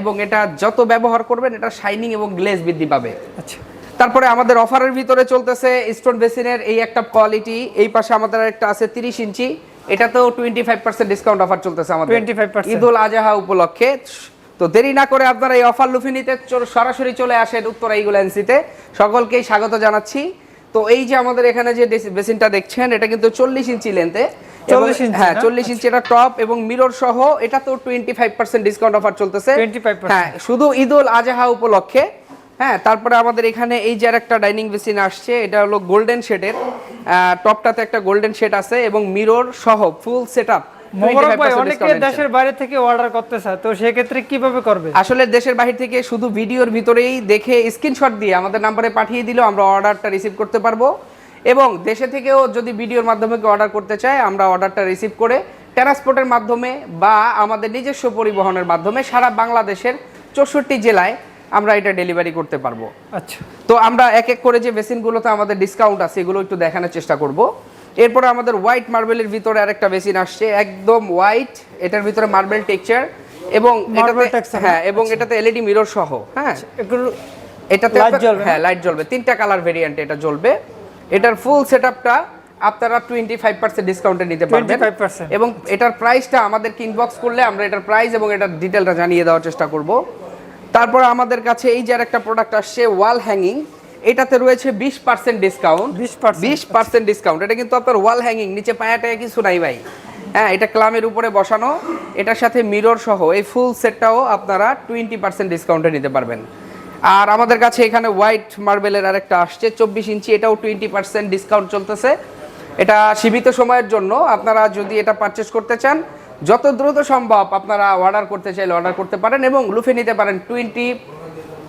এবং এটা যত ব্যবহার করবেন এটা শাইনিং এবং গ্লেজ বৃদ্ধি পাবে। আচ্ছা। তারপরে আমাদের অফারের ভিতরে চলতেছে স্টোন বেসিনের এই একটা কোয়ালিটি এই পাশে আমাদের একটা আছে তিরিশ ইঞ্চি। এটাতেও twenty five percent discount offer চলতেছে আমাদের। 25% ঈদ উল আজহা উপলক্ষে। তো দেরি না করে আপনারা এই অফার লুফে নিতে সরাসরি চলে আসেন উত্তরা ইগুলেন্সিতে সকলকেই স্বাগত জানাচ্ছি। তো এই যে আমাদের এখানে যে বেসিনটা দেখছেন এটা কিন্তু চল্লিশ ইঞ্চি লেন্থে 40 ইঞ্চি হ্যাঁ না? চল্লিশ ইঞ্চি এটা টপ এবং মিরর সহ এটা তো twenty five percent discount offer চলতেছে হ্যাঁ শুধু ঈদ আজহা উপলক্ষে। হ্যাঁ তারপরে আমাদের এখানে এই যে একটা ডাইনিং বেসিন আসছে এটা হলো গোল্ডেন শেডের টপটাতে একটা গোল্ডেন শেড আছে এবং মিরর সহ ফুল সেট আপ দেশের বাইরে থেকে অর্ডার করতে চায় তো সেক্ষেত্রে কীভাবে করবে? আসলে দেশের বাহির থেকে শুধু ভিডিওর ভিতরেই দেখে স্ক্রিনশট দিয়ে আমাদের নাম্বারে পাঠিয়ে দিলেও আমরা অর্ডারটা রিসিভ করতে পারব। এবং দেশে থেকেও যদি ভিডিওর মাধ্যমে কেউ অর্ডার করতে চায় আমরা অর্ডারটা রিসিভ করে ট্রান্সপোর্টের মাধ্যমে বা আমাদের নিজস্ব পরিবহনের মাধ্যমে সারা বাংলাদেশের চৌষট্টি জেলায় আমরা এটা ডেলিভারি করতে পারব। আচ্ছা। তো আমরা এক এক করে যে বেসিনগুলোতে আমাদের ডিসকাউন্ট আছে এগুলো একটু দেখানোর চেষ্টা করব। এরপরে আমাদের হোয়াইট মার্বেলের ভিতরে আরেকটা বেসিন আসছে একদম হোয়াইট এটার ভিতরে মার্বেল টেক্সচার এবং এটাতে texture, হ্যাঁ? এবং এটাতে এলইডি মিরর সহ হ্যাঁ? এগুলো এটাতে? হ্যাঁ লাইট জ্বলবে। তিনটা কালার ভেরিয়েন্ট এটা জ্বলবে। এটার ফুল সেটআপটা আপনারা টোয়েন্টি ফাইভ পার্সেন্ট ডিসকাউন্টে নিতে পারবেন। 25% এবং এটার প্রাইসটা আমাদের ইনবক্স করলে আমরা এটার প্রাইস এবং এটার ডিটেলটা জানিয়ে দেওয়ার চেষ্টা করব। তারপর আমাদের কাছে এই যে আর একটা প্রোডাক্ট আসছে ওয়াল হ্যাঙ্গিং এটাতে রয়েছে বিশ পার্সেন্ট ডিসকাউন্ট 20% বিশ পার্সেন্ট ডিসকাউন্ট এটা কিন্তু আপনার ওয়াল হ্যাঙ্গিং নিচে পায়াটায় কিছু নাই ভাই। হ্যাঁ এটা ক্লামের উপরে বসানো। এটার সাথে মিরর সহ এই ফুল সেটটাও আপনারা টোয়েন্টি পার্সেন্ট ডিসকাউন্টে নিতে পারবেন। আর আমাদের কাছে এখানে হোয়াইট মার্বেলের আরেকটা আসছে, চব্বিশ ইঞ্চি, এটাও টোয়েন্টি পার্সেন্ট ডিসকাউন্ট চলতেছে। এটা সীমিত সময়ের জন্য আপনারা যদি এটা পারচেস করতে চান, যত দ্রুত সম্ভব আপনারা অর্ডার করতে চাইলে অর্ডার করতে পারেন এবং লুফে নিতে পারেন টোয়েন্টি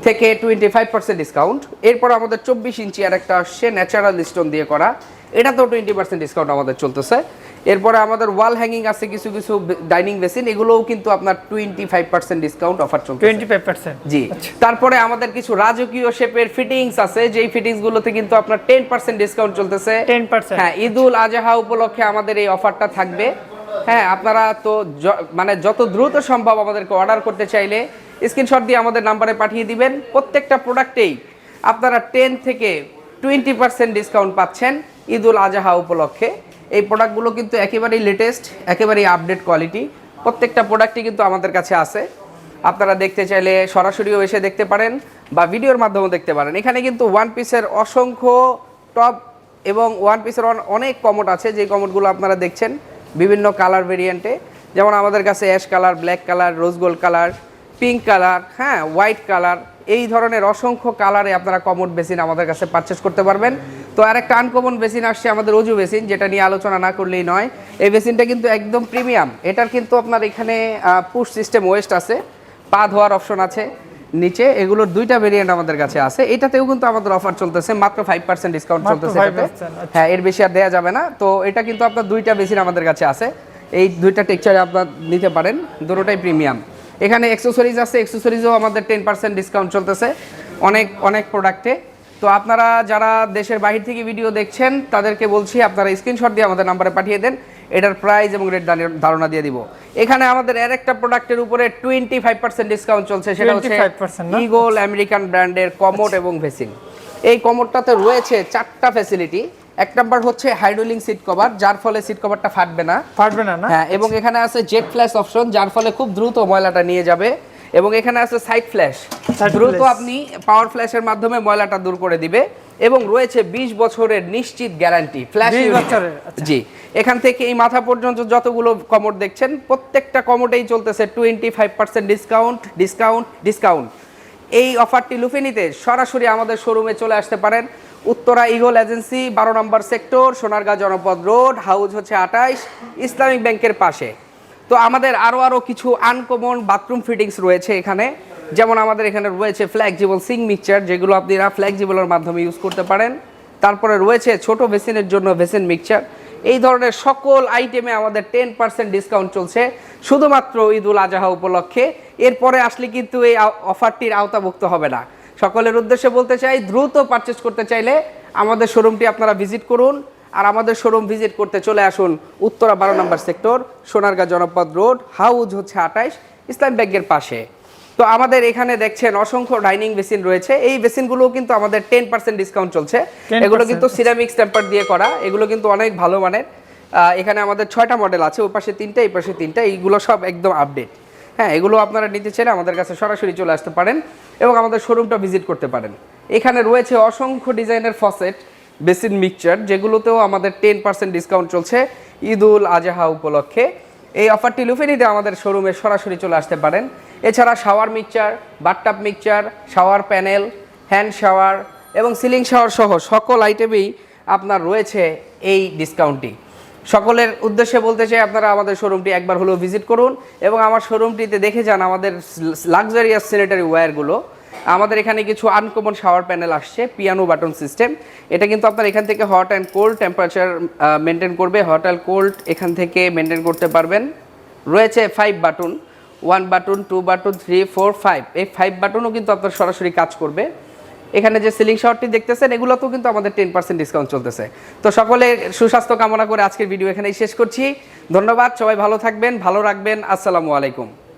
থেকে টোয়েন্টি ফাইভ পার্সেন্ট ডিসকাউন্ট এরপর আমাদের চব্বিশ ইঞ্চি আর একটা আসছে ন্যাচারাল স্টোন দিয়ে করা। এটাতেও টোয়েন্টি পার্সেন্ট ডিসকাউন্ট আমাদের চলতেছে। এরপরে আমাদের ওয়াল হ্যাঙ্গিং আছে কিছু কিছু ডাইনিং বেসিন এগুলোও কিন্তু আপনার twenty five percent discount offer চলছে টোয়েন্টি ফাইভ পার্সেন্ট জি তারপরে আমাদের কিছু রাজকীয় শেপের ফিটিংস আছে যেই ফিটিংস গুলোতে কিন্তু আপনার টেন পার্সেন্ট ডিসকাউন্ট চলতেছে। 10% হ্যাঁ ঈদ উল আজহা উপলক্ষে আমাদের এই অফারটা থাকবে। হ্যাঁ আপনারা তো মানে যত দ্রুত সম্ভব আমাদেরকে অর্ডার করতে চাইলে স্ক্রিনশট দিয়ে আমাদের নাম্বারে পাঠিয়ে দিবেন। প্রত্যেকটা প্রোডাক্টেই আপনারা টেন থেকে টোয়েন্টি পার্সেন্ট ডিসকাউন্ট পাচ্ছেন ঈদ উল আজহা উপলক্ষে। এই প্রোডাক্টগুলো কিন্তু একেবারেই লেটেস্ট একেবারেই আপডেট কোয়ালিটি প্রত্যেকটা প্রোডাক্টই কিন্তু আমাদের কাছে আছে। আপনারা দেখতে চাইলে সরাসরিও এসে দেখতে পারেন বা ভিডিওর মাধ্যমেও দেখতে পারেন। এখানে কিন্তু ওয়ান পিসের অসংখ্য টপ এবং ওয়ান পিসের অনেক কমোড আছে। যে কমোডগুলো আপনারা দেখছেন, বিভিন্ন কালার ভেরিয়েন্টে যেমন আমাদের কাছে ash colour black colour rose gold colour pink colour হ্যাঁ হোয়াইট কালার এই ধরনের অসংখ্য কালারে আপনারা কমোড বেসিন আমাদের কাছে পারচেস করতে পারবেন। তো আর একটা আনকমন বেসিন আসছে আমাদের অজু বেসিন যেটা নিয়ে আলোচনা না করলেই নয়। এই বেসিনটা কিন্তু একদম প্রিমিয়াম এটার কিন্তু আপনার এখানে পুশ সিস্টেম ওয়েস্ট আছে। পা ধোয়ার অপশন আছে নিচে। এগুলোর দুইটা ভেরিয়েন্ট আমাদের কাছে আছে। এটাতেও কিন্তু আমাদের অফার চলতেছে। মাত্র ফাইভ পার্সেন্ট ডিসকাউন্ট চলতেছে 5% এটাতে। আচ্ছা। হ্যাঁ এর বেশি আর দেওয়া যাবে না। তো এটা কিন্তু আপনার দুইটা বেসিন আমাদের কাছে আছে। এই দুইটা টেক্সচারে আপনার নিতে পারেন। দুটোটাই প্রিমিয়াম এখানে অ্যাক্সেসরিজ আছে। অ্যাক্সেসরিজও আমাদের টেন পার্সেন্ট ডিসকাউন্ট চলতেছে। অনেক অনেক প্রোডাক্টে তো আপনারা যারা দেশের বাহির থেকে ভিডিও দেখছেন তাদেরকে বলছি আপনারা স্ক্রিনশট দিয়ে আমাদের নাম্বারে পাঠিয়ে দেন এটার প্রাইস এবং রেট ধারণা দিয়ে দিব। এখানে আমাদের আর একটা প্রোডাক্টের উপরে টোয়েন্টি ফাইভ পার্সেন্ট ডিসকাউন্ট চলছে সেটা হচ্ছে 25% না? ইগোল আমেরিকান ব্র্যান্ডের কমোড এবং ভেসিন এই কমোডটাতে রয়েছে চারটা ফ্যাসিলিটি এক নাম্বার হচ্ছে হাইড্রোলিং সিট কভার যার ফলে সিট কভারটা ফাটবে না। ফাটবে না না? হ্যাঁ এবং এখানে আছে জেট ফ্ল্যাশ অপশন যার ফলে খুব দ্রুত ময়লাটা নিয়ে যাবে। এবং এখানে আছে সাইড ফ্ল্যাশ দ্রুত আপনি পাওয়ার ফ্ল্যাশের মাধ্যমে ময়লাটা দূর করে দিবে এবং রয়েছে 20 বছরের নিশ্চিত গ্যারান্টি ফ্ল্যাশ 20 বছরের, আচ্ছা। জি এখান থেকে এই মাথা পর্যন্ত যতগুলো কমোড দেখছেন প্রত্যেকটা কমোডেই চলতেছে twenty five percent discount discount discount এই অফারটি লুফে নিতে সরাসরি আমাদের শোরুমে চলে আসতে পারেন। উত্তরা ইগল এজেন্সি বারো নম্বর সেক্টর সোনারগাঁ জনপদ রোড হাউস হচ্ছে আঠাইশ ইসলামিক ব্যাংকের পাশে। তো আমাদের আরও আরও কিছু আনকমন বাথরুম ফিটিংস রয়েছে এখানে। যেমন আমাদের এখানে রয়েছে ফ্ল্যাক্সিবল সিং মিক্সচার যেগুলো আপনারা ফ্ল্যাক্সিবলের মাধ্যমে ইউজ করতে পারেন। তারপরে রয়েছে ছোট ভেসিনের জন্য ভেসিন মিক্সচার এই ধরনের সকল আইটেমে আমাদের টেন পার্সেন্ট ডিসকাউন্ট চলছে, শুধুমাত্র ঈদ উল আজহা উপলক্ষে। এরপরে আসলে কিন্তু এই অফারটির আওতাভুক্ত হবে না। সকলের উদ্দেশ্যে বলতে চাই, দ্রুত পারচেস করতে চাইলে আমাদের শোরুমটি আপনারা ভিজিট করুন। আর আমাদের শোরুম ভিজিট করতে চলে আসুন উত্তরা বারো নম্বর সেক্টর সোনারগাঁ জনপদ রোড হাউজ হচ্ছে আঠাইশ ইসলাম ব্যাংকের পাশে। তো আমাদের এখানে দেখছেন অসংখ্য ডাইনিং বেসিন রয়েছে। এই বেসিনগুলো কিন্তু আমাদের টেন পার্সেন্ট ডিসকাউন্ট চলছে। এগুলো কিন্তু সিরামিক্স টেম্পার দিয়ে করা। এগুলো কিন্তু অনেক ভালো মানের। এখানে আমাদের ছয়টা মডেল আছে। ওই পাশে তিনটা এই পাশে তিনটা। এইগুলো সব একদম আপডেট হ্যাঁ এগুলো আপনারা নিতে চাইলে আমাদের কাছে সরাসরি চলে আসতে পারেন এবং আমাদের শোরুমটা ভিজিট করতে পারেন। এখানে রয়েছে অসংখ্য ডিজাইনের ফসেট বেসিন মিক্সচার, যেগুলোতেও আমাদের টেন পার্সেন্ট ডিসকাউন্ট চলছে ঈদ উল আজহা উপলক্ষে। এই অফারটি লুফে নিতে আমাদের শোরুমে সরাসরি চলে আসতে পারেন। এছাড়া shower mixture bathtub mixture shower panel hand shower এবং সিলিং শাওয়ার সহ সকল আইটেমেই আপনার রয়েছে এই ডিসকাউন্টটি সকলের উদ্দেশ্যে বলতে চাই, আপনারা আমাদের শোরুমটি একবার হলেও ভিজিট করুন এবং আমার শোরুমটিতে দেখে যান আমাদের লাক্সারিয়াস স্যানিটারি ওয়্যারগুলো আমাদের এখানে কিছু আনকমন শাওয়ার প্যানেল আসছে পিয়ানো বাটন সিস্টেম এটা কিন্তু আপনার এখান থেকে hot and cold temperature maintain করবে। হট অ্যান্ড কোল্ড এখান থেকে মেনটেন করতে পারবেন। রয়েছে five button one button two button three four five এই ফাইভ বাটনও কিন্তু আপনার সরাসরি কাজ করবে। এখানে যে সিলিং শাওয়ারটি দেখতেছেন, এগুলোতেও কিন্তু আমাদের টেন পার্সেন্ট ডিসকাউন্ট চলতেছে। তো সকলে সুস্বাস্থ্য কামনা করে আজকের ভিডিও এখানেই শেষ করছি। ধন্যবাদ, সবাই ভালো থাকবেন, ভালো রাখবেন। আসসালামু আলাইকুম।